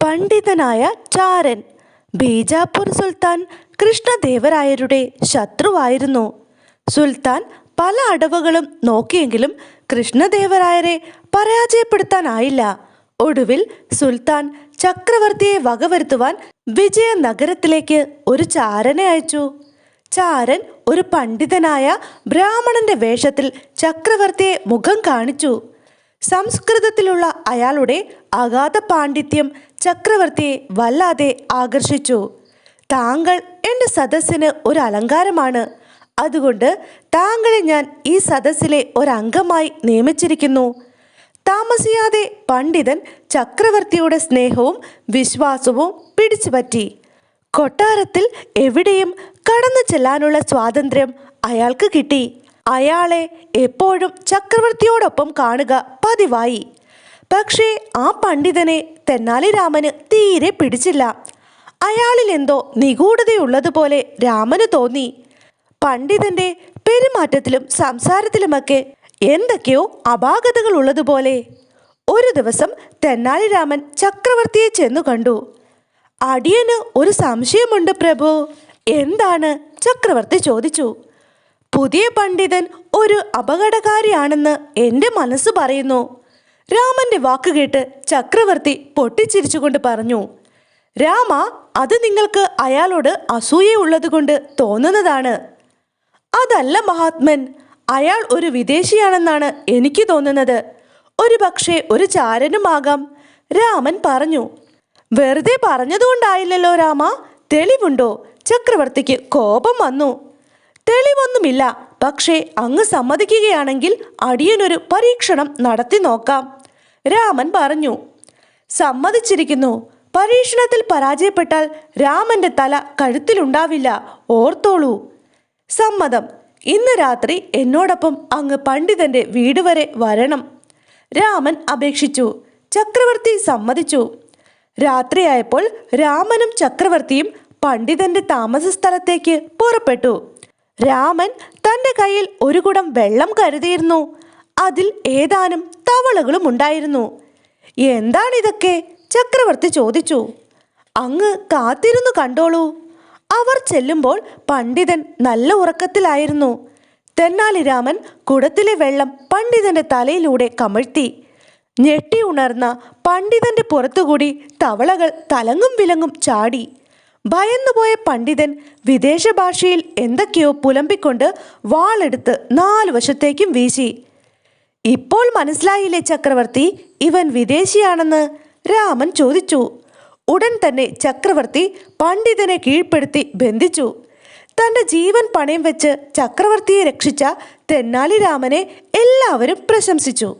പണ്ഡിതനായ ചാരൻ ബീജാപ്പൂർ സുൽത്താൻ കൃഷ്ണദേവരായരുടെ ശത്രുവായിരുന്നു. സുൽത്താൻ പല അടവുകളും നോക്കിയെങ്കിലും കൃഷ്ണദേവരായരെ പരാജയപ്പെടുത്താനായില്ല. ഒടുവിൽ സുൽത്താൻ ചക്രവർത്തിയെ വകവരുത്തുവാൻ വിജയനഗരത്തിലേക്ക് ഒരു ചാരനെ അയച്ചു. ചാരൻ ഒരു പണ്ഡിതനായ ബ്രാഹ്മണന്റെ വേഷത്തിൽ ചക്രവർത്തിയെ മുഖം കാണിച്ചു. സംസ്കൃതത്തിലുള്ള അയാളുടെ അഗാധ പാണ്ഡിത്യം ചക്രവർത്തിയെ വല്ലാതെ ആകർഷിച്ചു. താങ്കൾ എന്റെ സദസ്സിന് ഒരു അലങ്കാരമാണ്. അതുകൊണ്ട് താങ്കളെ ഞാൻ ഈ സദസ്സിലെ ഒരംഗമായി നിയമിച്ചിരിക്കുന്നു. താമസിയാതെ പണ്ഡിതൻ ചക്രവർത്തിയുടെ സ്നേഹവും വിശ്വാസവും പിടിച്ചുപറ്റി. കൊട്ടാരത്തിൽ എവിടെയും കടന്നു ചെല്ലാനുള്ള സ്വാതന്ത്ര്യം അയാൾക്ക് കിട്ടി. അയാളെ എപ്പോഴും ചക്രവർത്തിയോടൊപ്പം കാണുക പതിവായി. പക്ഷേ ആ പണ്ഡിതനെ തെന്നാലി രാമന് തീരെ പിടിച്ചില്ല. അയാളിൽ എന്തോ നിഗൂഢതയുള്ളതുപോലെ രാമന് തോന്നി. പണ്ഡിതന്റെ പെരുമാറ്റത്തിലും സംസാരത്തിലുമൊക്കെ എന്തൊക്കെയോ അപാകതകൾ ഉള്ളതുപോലെ ഒരു ദിവസം തെന്നാലി രാമൻ ചക്രവർത്തിയെ ചെന്നു കണ്ടു. അടിയന് ഒരു സംശയമുണ്ട് പ്രഭു. എന്താണ്? ചക്രവർത്തി ചോദിച്ചു. പുതിയ പണ്ഡിതൻ ഒരു അപകടകാരിയാണെന്ന് എന്റെ മനസ്സ് പറയുന്നു. രാമന്റെ വാക്ക് കേട്ട് ചക്രവർത്തി പൊട്ടിച്ചിരിച്ചുകൊണ്ട് പറഞ്ഞു രാമ അത് നിങ്ങൾക്ക് അയാളോട് അസൂയയുള്ളതുകൊണ്ട് തോന്നുന്നതാണ്. അതല്ല മഹാത്മൻ അയാൾ ഒരു വിദേശിയാണെന്നാണ് എനിക്ക് തോന്നുന്നത്. ഒരു പക്ഷേ ഒരു ചാരനുമാകാം. രാമൻ പറഞ്ഞു വെറുതെ പറഞ്ഞതുകൊണ്ടായില്ലല്ലോ രാമ. തെളിവുണ്ടോ? ചക്രവർത്തിക്ക് കോപം വന്നു. തെളിവൊന്നുമില്ല. പക്ഷേ അങ്ങ് സമ്മതിക്കുകയാണെങ്കിൽ അടിയനൊരു പരീക്ഷണം നടത്തി നോക്കാം. രാമൻ പറഞ്ഞു സമ്മതിച്ചിരിക്കുന്നു. പരീക്ഷണത്തിൽ പരാജയപ്പെട്ടാൽ രാമന്റെ തല കഴുത്തിലുണ്ടാവില്ല. ഓർത്തോളൂ. സമ്മതം. ഇന്ന് രാത്രി എന്നോടൊപ്പം അങ്ങ് പണ്ഡിതന്റെ വീട് വരെ വരണം. രാമൻ അപേക്ഷിച്ചു. ചക്രവർത്തി സമ്മതിച്ചു. രാത്രിയായപ്പോൾ രാമനും ചക്രവർത്തിയും പണ്ഡിതന്റെ താമസ പുറപ്പെട്ടു. രാമൻ തന്റെ കയ്യിൽ ഒരു കുടം വെള്ളം കരുതിയിരുന്നു. അതിൽ ഏതാനും തവളകളും ഉണ്ടായിരുന്നു. എന്താണിതൊക്കെ? ചക്രവർത്തി ചോദിച്ചു. അങ്ങ് കാത്തിരുന്നു കണ്ടോളൂ. അവർ ചെല്ലുമ്പോൾ പണ്ഡിതൻ നല്ല ഉറക്കത്തിലായിരുന്നു. തെന്നാലിരാമൻ കുടത്തിലെ വെള്ളം പണ്ഡിതന്റെ തലയിലൂടെ കമഴ്ത്തി. ഞെട്ടി ഉണർന്ന പണ്ഡിതന്റെ പുറത്തുകൂടി തവളകൾ തലങ്ങും വിലങ്ങും ചാടി. ഭയന്നുപോയ പണ്ഡിതൻ വിദേശ ഭാഷയിൽ എന്തൊക്കെയോ പുലമ്പിക്കൊണ്ട് വാളെടുത്ത് നാലു വശത്തേക്കും വീശി. ഇപ്പോൾ മനസ്സിലായില്ലേ ചക്രവർത്തി ഇവൻ വിദേശിയാണെന്ന്? രാമൻ ചോദിച്ചു. ഉടൻ തന്നെ ചക്രവർത്തി പണ്ഡിതനെ കീഴ്പ്പെടുത്തി ബന്ധിച്ചു. തന്റെ ജീവൻ പണയം വെച്ച് ചക്രവർത്തിയെ രക്ഷിച്ച തെന്നാലി രാമനെ എല്ലാവരും പ്രശംസിച്ചു.